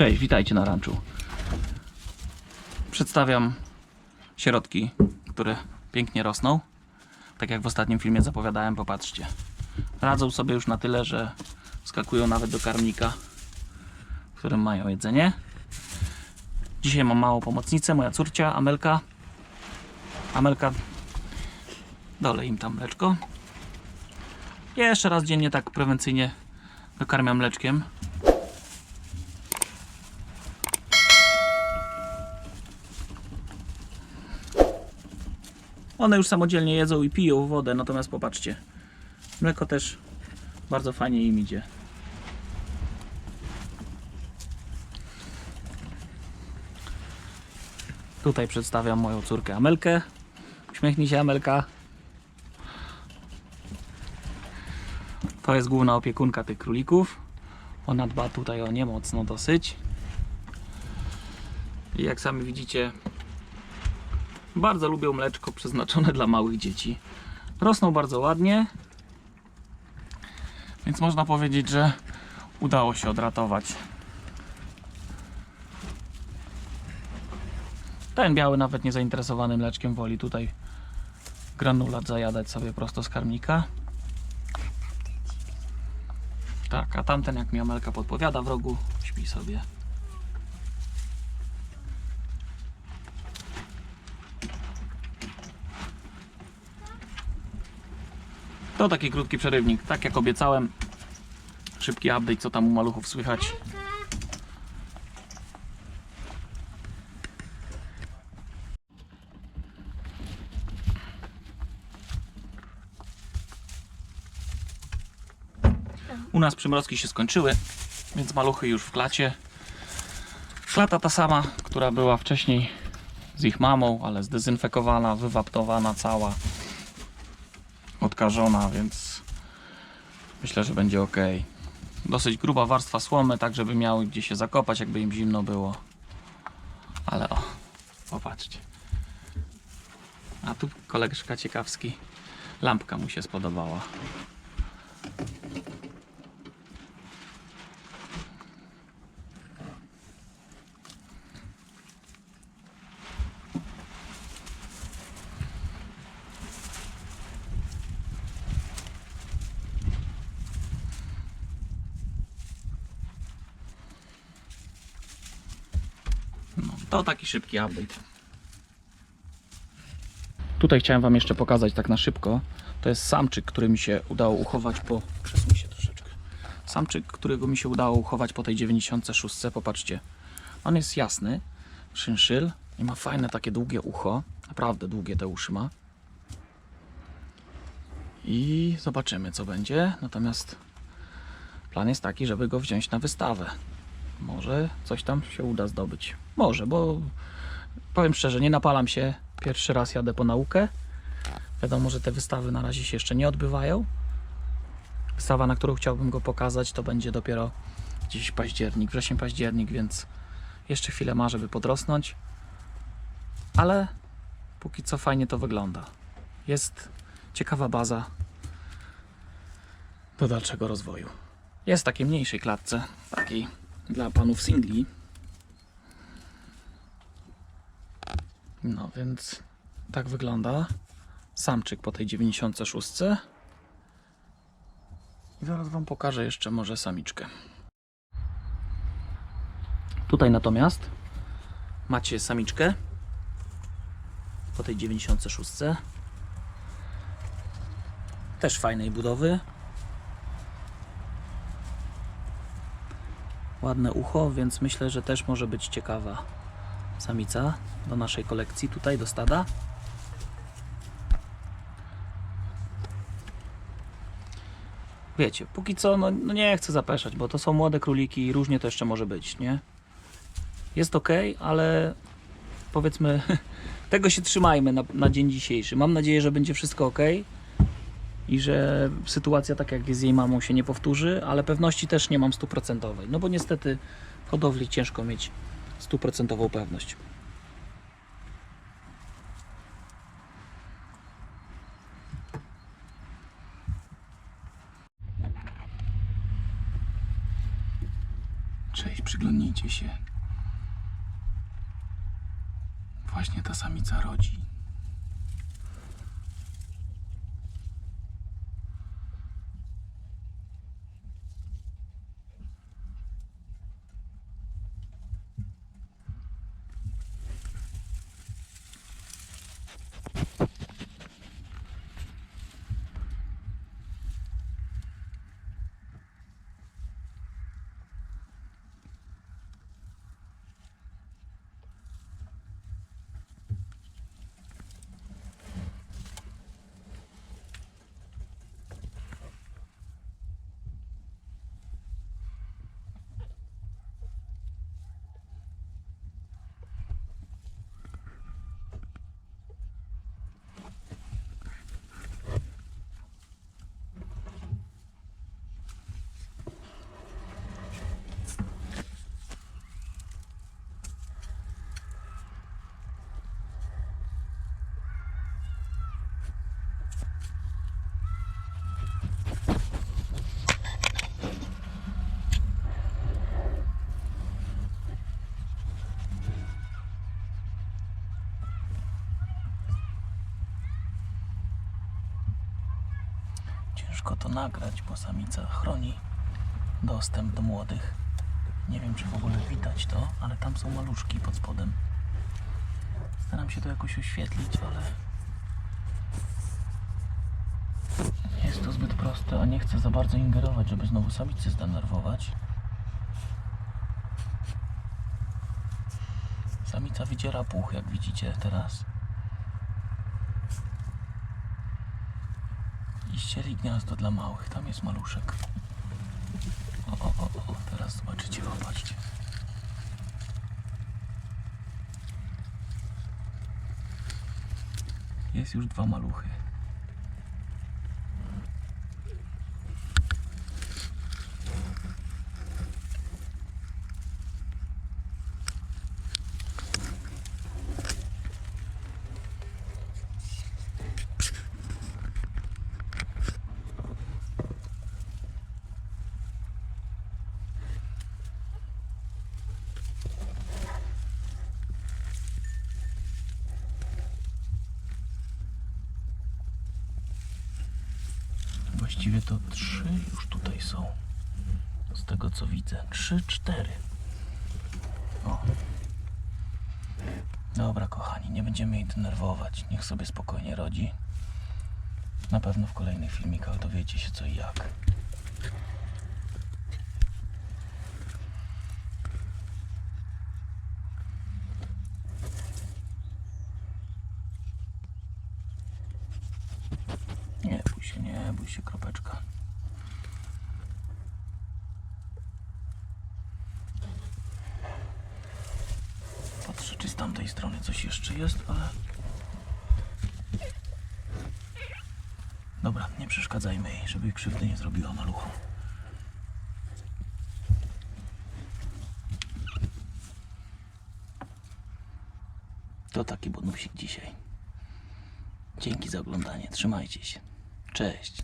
Cześć, witajcie na ranczu. Przedstawiam środki, które pięknie rosną. Tak jak w ostatnim filmie zapowiadałem, popatrzcie. Radzą sobie już na tyle, że skakują nawet do karmnika, w którym mają jedzenie. Dzisiaj mam małą pomocnicę, moja córcia Amelka. Amelka, dolej im tam mleczko. Jeszcze raz dziennie tak prewencyjnie dokarmiam mleczkiem. One już samodzielnie jedzą i piją wodę, natomiast popatrzcie, mleko też bardzo fajnie im idzie. Tutaj przedstawiam moją córkę Amelkę. Uśmiechnij się Amelka. To jest główna opiekunka tych królików. Ona dba tutaj o nie mocno dosyć. I jak sami widzicie, bardzo lubią mleczko przeznaczone dla małych dzieci. Rosną bardzo ładnie. Więc można powiedzieć, że udało się odratować. Ten biały nawet nie zainteresowany mleczkiem woli tutaj granulat zajadać sobie prosto z karmnika. Tak, a tamten jak mi Amelka podpowiada w rogu, śpi sobie. To taki krótki przerywnik. Tak jak obiecałem, szybki update, co tam u maluchów słychać. U nas przymrozki się skończyły, więc maluchy już w klacie. Klata ta sama, która była wcześniej z ich mamą, ale zdezynfekowana, wywaptowana cała odkażona, więc myślę, że będzie ok. Dosyć gruba warstwa słomy, tak żeby miały gdzie się zakopać, jakby im zimno było. Ale o, popatrzcie. A tu koleżka ciekawski. Lampka mu się spodobała. To taki szybki update. Tutaj chciałem Wam jeszcze pokazać tak na szybko. To jest samczyk, który mi się udało uchować po... Przesuń się troszeczkę. Samczyk, którego mi się udało uchować po tej 96. Popatrzcie. On jest jasny, szynszyl i ma fajne takie długie ucho. Naprawdę długie te uszy ma. I zobaczymy co będzie. Natomiast plan jest taki, żeby go wziąć na wystawę. Może coś tam się uda zdobyć. Może, bo powiem szczerze, nie napalam się. Pierwszy raz jadę po naukę. Wiadomo, że te wystawy na razie się jeszcze nie odbywają. Wystawa, na którą chciałbym go pokazać, to będzie dopiero gdzieś październik, wrzesień, październik, więc jeszcze chwilę ma, żeby podrosnąć. Ale póki co fajnie to wygląda. Jest ciekawa baza do dalszego rozwoju. Jest w takiej mniejszej klatce, takiej dla panów singli. No więc tak wygląda samczyk po tej 96. I zaraz wam pokażę jeszcze może samiczkę. Tutaj natomiast macie samiczkę po tej 96. Też fajnej budowy. Ładne ucho, więc myślę, że też może być ciekawa samica do naszej kolekcji tutaj, do stada. Wiecie, póki co no, no nie chcę zapeszać, bo to są młode króliki i różnie to jeszcze może być, nie? Jest ok, ale powiedzmy, tego się trzymajmy na, na dzień dzisiejszy. Mam nadzieję, że będzie wszystko ok i że sytuacja tak jak jest z jej mamą się nie powtórzy, ale pewności też nie mam stuprocentowej. No bo niestety w hodowli ciężko mieć stuprocentową pewność. Cześć, przyglądnij Ogarnijcie się. Właśnie ta samica rodzi. Ciężko to nagrać, bo samica chroni dostęp do młodych. Nie wiem, czy w ogóle widać to, ale tam są maluszki pod spodem. Staram się to jakoś oświetlić, ale jest to zbyt proste, a nie chcę za bardzo ingerować, żeby znowu samicy zdenerwować. Samica wydziera puch, jak widzicie teraz. Ścieli gniazdo dla małych. Tam jest maluszek. O, o, o, o. teraz zobaczycie, o, patrzcie. Jest już dwa maluchy. Właściwie to trzy już tutaj są. Z tego co widzę. Trzy, cztery. O. Dobra, kochani, nie będziemy jej denerwować. Niech sobie spokojnie rodzi. Na pewno w kolejnych filmikach dowiecie się co i jak. Nie bój się, nie bój się, kropeczka. Patrzę, czy z tamtej strony coś jeszcze jest, ale... Dobra, nie przeszkadzajmy jej, żeby krzywdy nie zrobiła maluchom. To taki bonusik dzisiaj. Dzięki za oglądanie. Trzymajcie się. Cześć.